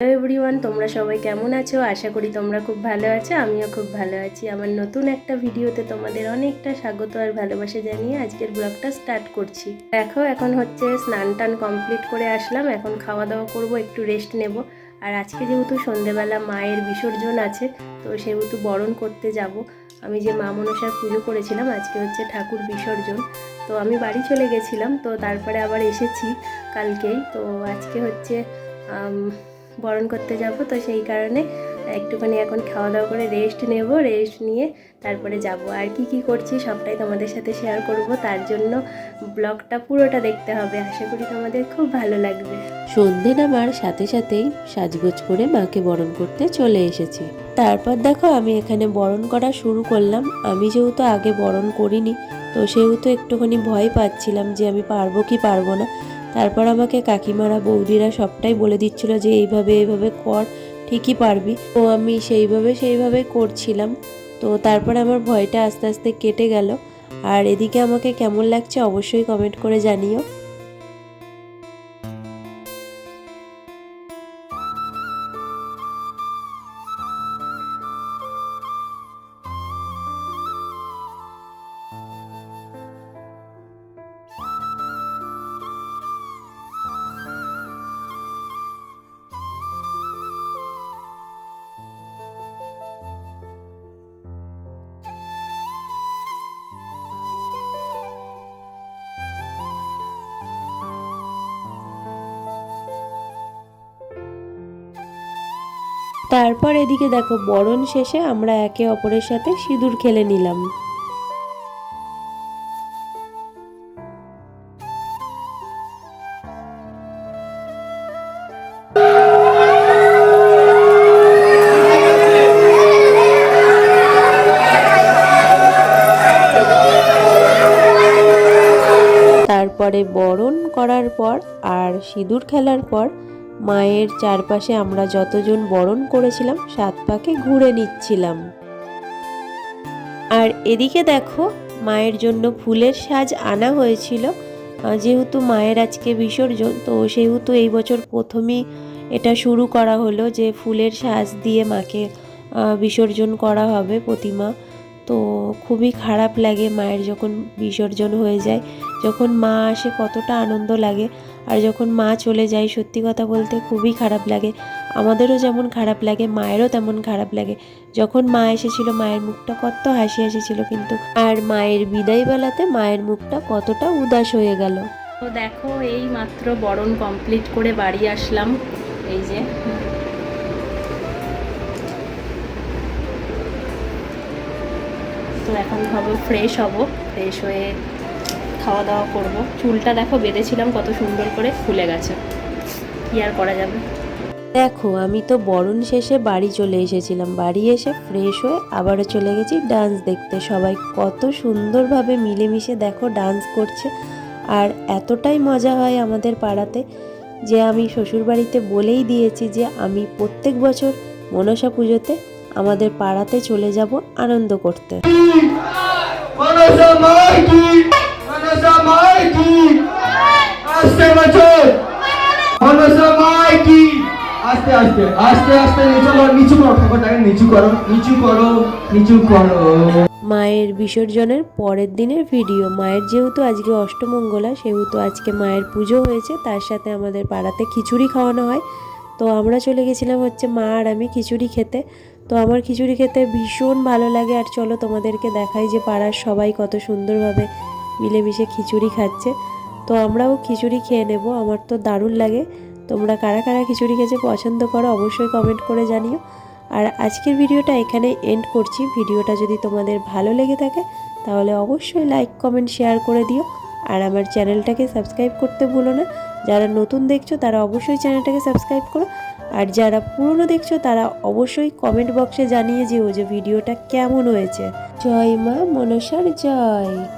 Hello everyone তোমরা সবাই কেমন আছো? আশা করি তোমরা খুব ভালো আছো, আমিও খুব ভালো আছি। আমার নতুন একটা ভিডিওতে তোমাদের অনেকটা স্বাগত আর ভালোবাসা জানিয়ে আজকের ব্লগটা স্টার্ট করছি। দেখো, এখন হচ্ছে স্নান টান কমপ্লিট করে আসলাম, এখন খাওয়া দাওয়া করব, একটু রেস্ট নেব। আর আজকে যেহেতু সন্ধেবেলা মায়ের বিসর্জন আছে, তো সেহেতু বরণ করতে যাব। আমি যে মা মনসার পুজো করেছিলাম, আজকে হচ্ছে ঠাকুর বিসর্জন। তো আমি বাড়ি চলে গেছিলাম, তো তারপরে আবার এসেছি কালকেই। তো আজকে হচ্ছে বরণ করতে যাব, তো সেই কারণে একটুখানি এখন খাওয়া দাওয়া করে রেস্ট নেব রেস্ট নিয়ে তারপরে যাব। আর কি কি করছি সবটাই তোমাদের সাথে শেয়ার করব, তার জন্য ব্লগটা পুরোটা দেখতে হবে। আশা করি তোমাদের খুব ভালো লাগবে। সন্ধে নামার সাথে সাথেই সাজগোজ করে মাকে বরণ করতে চলে এসেছি। তারপর দেখো আমি এখানে বরণ করা শুরু করলাম। আমি যেহেতু আগে বরণ করিনি, তো সেহেতু একটুখানি ভয় পাচ্ছিলাম যে আমি পারব কি পারব না। তারপর আমাকে কাকিমারা, বৌদিরা সবটাই বলে দিচ্ছিল যে এইভাবে এইভাবে কর, ঠিকই পারবি। তো আমি সেইভাবে সেইভাবে করছিলাম। তো তারপর আমার ভয়টা আস্তে আস্তে কেটে গেল। আর এদিকে আমাকে কেমন লাগছে অবশ্যই কমেন্ট করে জানিও। তারপর এদিকে দেখো, বরণ শেষে আমরা একে অপরের সাথে সিঁদুর খেলে নিলাম। তারপরে বরণ করার পর আর সিঁদুর খেলার পর মায়ের চারপাশে আমরা যতজন বরণ করেছিলাম, সাত পাকে ঘুরে নিচ্ছিলাম। আর এদিকে দেখো, মায়ের জন্য ফুলের সাজ আনা হয়েছিল। যেহেতু মায়ের আজকে বিসর্জন, তো সেহেতু এই বছর প্রথমেই এটা শুরু করা হলো যে ফুলের সাজ দিয়ে মাকে বিসর্জন করা হবে প্রতিমা। তো খুবই খারাপ লাগে মায়ের যখন বিসর্জন হয়ে যায়, যখন মা আসে কতটা আনন্দ লাগে। আর যখন মা চলে যায়, সত্যি কথা বলতে খুবই খারাপ লাগে। আমাদেরও যেমন খারাপ লাগে, মায়েরও তেমন খারাপ লাগে। যখন মা এসেছিল, মায়ের মুখটা কত হাসি হাসিছিল কিন্তু। আর মায়ের বিদায় বেলাতে মায়ের মুখটা কতটা উদাস হয়ে গেল। তো দেখো, এই মাত্র বরণ কমপ্লিট করে বাড়ি আসলাম। এই যে। তো এখন ভাবো ফ্রেশ হব। ফ্রেশ হয়ে খাওয়া দাওয়া করব। চুলটা দেখো বেঁধেছিলাম কত সুন্দর করে খুলে গেছে। কি আর করা যাবে? দেখো আমি তো বরণ শেষে বাড়ি চলে এসেছিলাম। বাড়ি এসে ফ্রেশ হয়ে আবারও চলে গেছি ডান্স দেখতে। সবাই কত সুন্দরভাবে মিলেমিশে দেখো ডান্স করছে। আর এতটাই মজা হয় আমাদের পাড়াতে যে আমি শ্বশুরবাড়িতে বলেই দিয়েছি যে আমি প্রত্যেক বছর মনসা পুজোতে আমাদের পাড়াতে চলে যাব আনন্দ করতে মনসা মাইকি মনসা মাইকি আস্তে বছর মনসা মাইকি আস্তে আস্তে আস্তে, নিচু করো নিচু করো, ঠাকুরটাকে নিচু করো নিচু করো নিচু করো। মায়ের বিসর্জনের পরের দিনের ভিডিও। মায়ের যেহেতু আজকে অষ্টমঙ্গলা, সেহেতু আজকে মায়ের পুজো হয়েছে, তার সাথে আমাদের পাড়াতে খিচুড়ি খাওয়ানো হয়। তো আমরা চলে গেছিলাম হচ্ছে মা আর আমি খিচুড়ি খেতে। তো আমার খিচুড়ি খেতে ভীষণ ভালো লাগে। আর চলো তোমাদেরকে দেখাই যে পাড়ার সবাই কত সুন্দরভাবে মিলেমিশে খিচুড়ি খাচ্ছে। তো আমরাও খিচুড়ি খেয়ে নেব, আমার তো দারুণ লাগে। তোমরা কারা কারা খিচুড়ি খেতে পছন্দ করো অবশ্যই কমেন্ট করে জানিও। আর আজকের ভিডিওটা এখানে এন্ড করছি। ভিডিওটা যদি তোমাদের ভালো লেগে থাকে, তাহলে অবশ্যই লাইক কমেন্ট শেয়ার করে দিও। আর আমার চ্যানেলটাকে সাবস্ক্রাইব করতে ভুলো না। যারা নতুন দেখছ, তারা অবশ্যই চ্যানেলটাকে সাবস্ক্রাইব করো। আর যারা পুরনো দেখছ, তারা অবশ্যই কমেন্ট বক্সে জানিয়ে যেও যে ভিডিওটা কেমন হয়েছে। জয় মা, মনসার জয়।